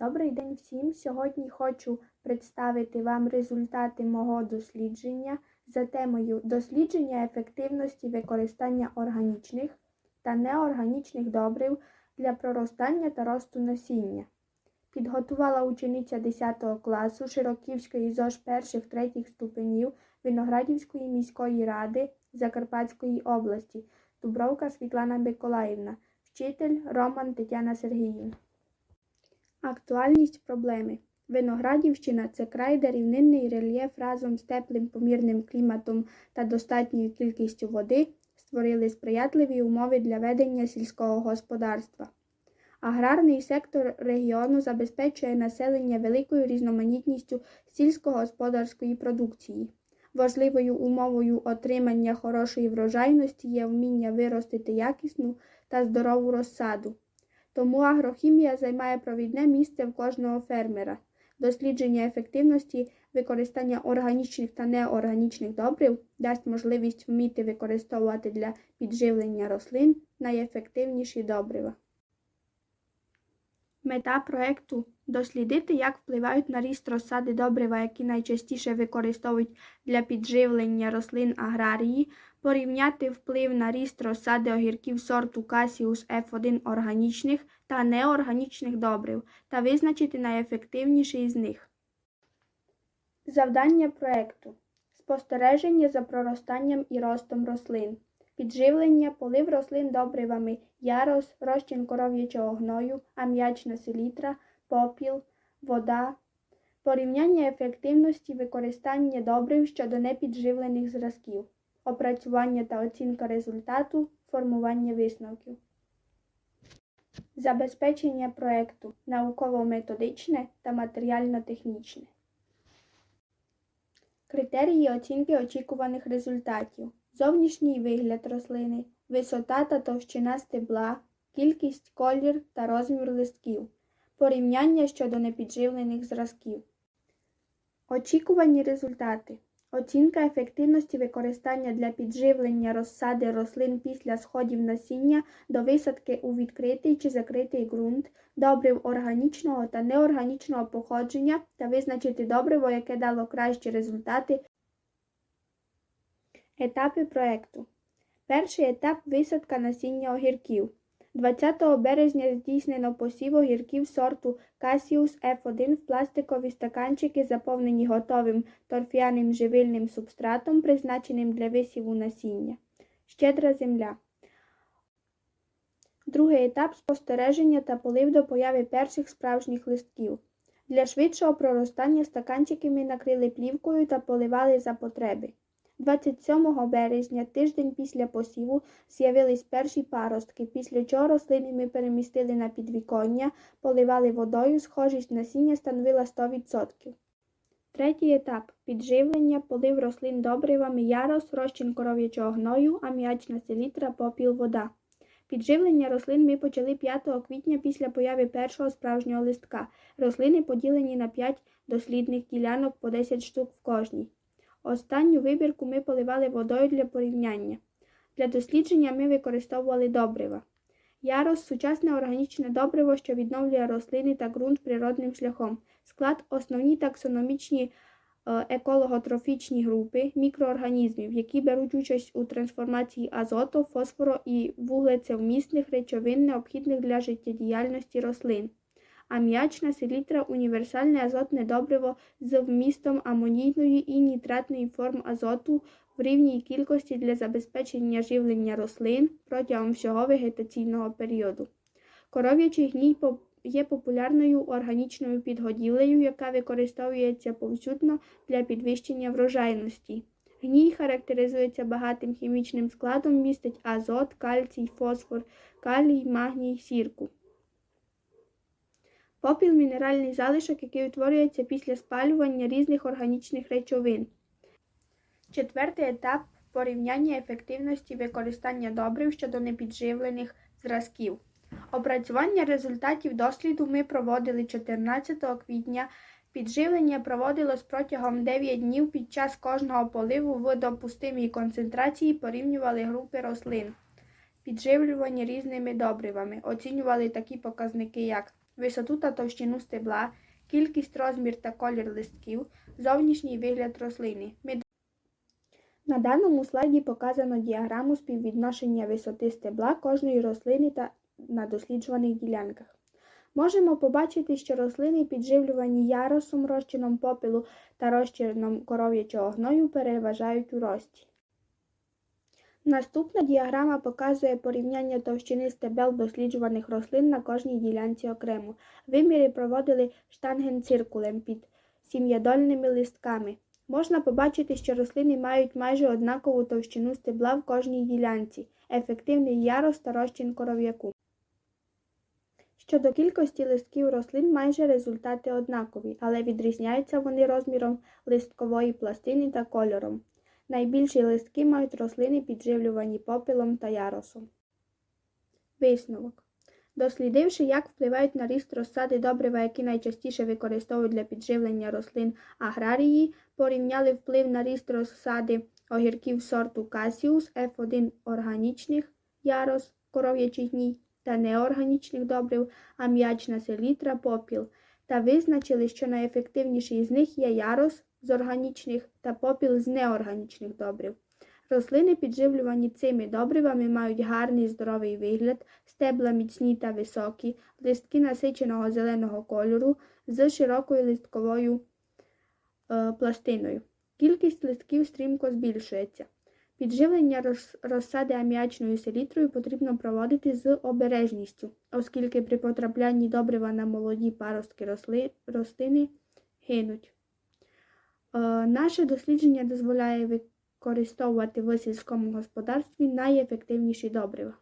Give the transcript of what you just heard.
Добрий день всім! Сьогодні хочу представити вам результати мого дослідження за темою дослідження ефективності використання органічних та неорганічних добрив для проростання та росту насіння. Підготувала учениця 10 класу Широківської ЗОЖ перших третіх ступенів Виноградівської міської ради Закарпатської області Дубровка Світлана Миколаївна, вчитель Роман Тетяна Сергіївна. Актуальність проблеми. Виноградівщина це край, де рівнинний рельєф разом з теплим помірним кліматом та достатньою кількістю води створили сприятливі умови для ведення сільського господарства. Аграрний сектор регіону забезпечує населення великою різноманітністю сільськогосподарської продукції. Важливою умовою отримання хорошої врожайності є вміння виростити якісну та здорову розсаду. Тому агрохімія займає провідне місце в кожного фермера. Дослідження ефективності використання органічних та неорганічних добрив дасть можливість вміти використовувати для підживлення рослин найефективніші добрива. Мета проекту дослідити, як впливають на ріст розсади добрива, які найчастіше використовують для підживлення рослин аграрії, порівняти вплив на ріст розсади огірків сорту Cassius F1 органічних та неорганічних добрив та визначити найефективніший з них. Завдання проекту спостереження за проростанням і ростом рослин, підживлення, полив рослин добривами, ярос, розчин коров'ячого гною, ам'ячна селітра, попіл, вода, порівняння ефективності використання добрив щодо непідживлених зразків, опрацювання та оцінка результату, формування висновків. Забезпечення проекту науково-методичне та матеріально-технічне. Критерії оцінки очікуваних результатів. Зовнішній вигляд рослини, висота та товщина стебла, кількість, колір та розмір листків, порівняння щодо непідживлених зразків. Очікувані результати. Оцінка ефективності використання для підживлення розсади рослин після сходів насіння до висадки у відкритий чи закритий ґрунт, добрив органічного та неорганічного походження та визначити добриво, яке дало кращі результати. Етапи проекту. Перший етап висадка насіння огірків. 20 березня здійснено посів огірків сорту Cassius F1 в пластикові стаканчики, заповнені готовим торф'яним живильним субстратом, призначеним для висіву насіння. Щедра земля. Другий етап спостереження та полив до появи перших справжніх листків. Для швидшого проростання стаканчики ми накрили плівкою та поливали за потреби. 27 березня, тиждень після посіву, з'явились перші паростки, після чого рослини ми перемістили на підвіконня, поливали водою, схожість насіння становила 100%. Третій етап підживлення, полив рослин добривами, ярос, розчин коров'ячого гною, аміачна селітра, попіл, вода. Підживлення рослин ми почали 5 квітня після появи першого справжнього листка. Рослини поділені на 5 дослідних ділянок по 10 штук в кожній. Останню вибірку ми поливали водою для порівняння. Для дослідження ми використовували добрива. Ярос сучасне органічне добриво, що відновлює рослини та ґрунт природним шляхом. Склад основні таксономічні е, екологотрофічні групи мікроорганізмів, які беруть участь у трансформації азоту, фосфору і вуглецевмісних речовин, необхідних для життєдіяльності рослин. Аміачна селітра універсальне азотне добриво з вмістом амонійної і нітратної форм азоту в рівній кількості для забезпечення живлення рослин протягом всього вегетаційного періоду. Коров'ячий гній є популярною органічною підгодівлею, яка використовується повсюдно для підвищення врожайності. Гній характеризується багатим хімічним складом, містить азот, кальцій, фосфор, калій, магній, сірку. Попіл мінеральний залишок, який утворюється після спалювання різних органічних речовин. Четвертий етап порівняння ефективності використання добрив щодо непідживлених зразків. Опрацювання результатів досліду ми проводили 14 квітня. Підживлення проводилось протягом 9 днів під час кожного поливу в допустимій концентрації порівнювали групи рослин, підживлювані різними добривами, оцінювали такі показники, як висоту та товщину стебла, кількість, розмір та колір листків, зовнішній вигляд рослини. На даному слайді показано діаграму співвідношення висоти стебла кожної рослини та на досліджуваних ділянках. Можемо побачити, що рослини, підживлювані яросом, розчином попелу та розчином коров'ячого гною, переважають у рості. Наступна діаграма показує порівняння товщини стебел досліджуваних рослин на кожній ділянці окремо. Виміри проводили штангенциркулем під сім'ядольними листками. Можна побачити, що рослини мають майже однакову товщину стебла в кожній ділянці, ефективний ярос та розчин коров'яку. Щодо кількості листків рослин майже результати однакові, але відрізняються вони розміром листкової пластини та кольором. Найбільші листки мають рослини, підживлювані попелом та яросом. Висновок. Дослідивши, як впливають на ріст розсади добрива, які найчастіше використовують для підживлення рослин аграрії, порівняли вплив на ріст розсади огірків сорту Касіус F1 органічних ярос, коров'ячий гній та неорганічних добрив, ам'ячна селітра, попіл, та визначили, що найефективніший з них є ярос з органічних та попіл з неорганічних добрив. Рослини, підживлювані цими добривами, мають гарний здоровий вигляд, стебла міцні та високі, листки насиченого зеленого кольору з широкою листковою е, пластиною. Кількість листків стрімко збільшується. Підживлення розсади аміачною селітрою потрібно проводити з обережністю, оскільки при потраплянні добрива на молоді паростки рослини гинуть. Е, Наше дослідження дозволяє використовувати в сільському господарстві найефективніші добрива.